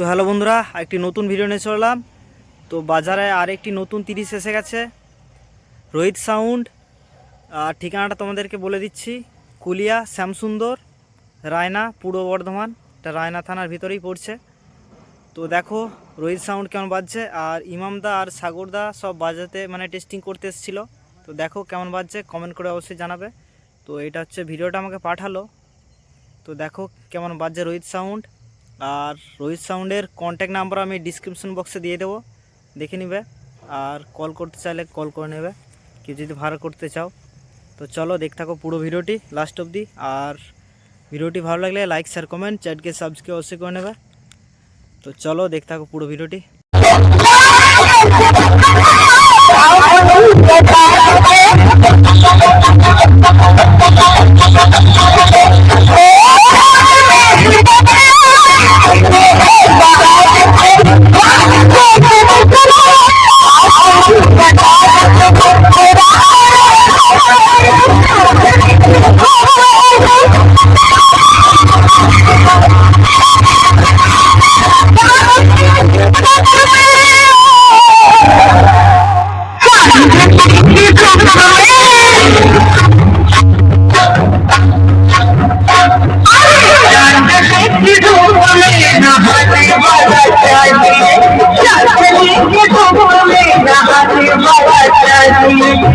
তো হ্যালো বন্ধুরা, একটি নতুন ভিডিও নিয়ে চললাম তো বাজারে আরেকটি নতুন তিরিশ এসে গেছে। রোহিত সাউন্ড আর ঠিকানাটা তোমাদেরকে বলে দিচ্ছি। কুলিয়া, শ্যামসুন্দর, রায়না, পূর্ব বর্ধমান। এটা রায়না থানার ভিতরেই পড়ছে। তো দেখো, রোহিত সাউন্ড কেমন বাজছে, আর ইমামদা আর সাগরদা সব বাজাতে মানে টেস্টিং করতে এসেছিল। তো দেখো কেমন বাজছে কমেন্ট করে অবশ্যই জানাবে। তো এটা হচ্ছে ভিডিওটা আমাকে পাঠালো। তো দেখো কেমন বাজছে রোহিত সাউন্ড আর রোহিত সাউন্ডের কন্ট্যাক্ট নাম্বার আমি ডিসক্রিপশন বক্সে দিয়ে দেবো। দেখে নিবে। আর কল করতে চাইলে কল করে নেবে। কেউ যদি ভাড়া করতে চাও। তো চলো দেখতে থাকো পুরো ভিডিওটি লাস্ট অবধি। আর ভিডিওটি ভালো লাগলে লাইক শেয়ার কমেন্ট চ্যাটকে সাবস্ক্রাইব অবশ্যই করে নেবে। তো চলো দেখতে থাকো পুরো ভিডিওটি।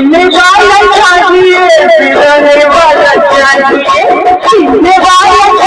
बड़ी मैं एक बड़ी बजाने वाला चाहिए मैं एक बड़ी बजाने वाला चाहिए जीने वाला चाहिए जीने वाला चाहिए जीने वाला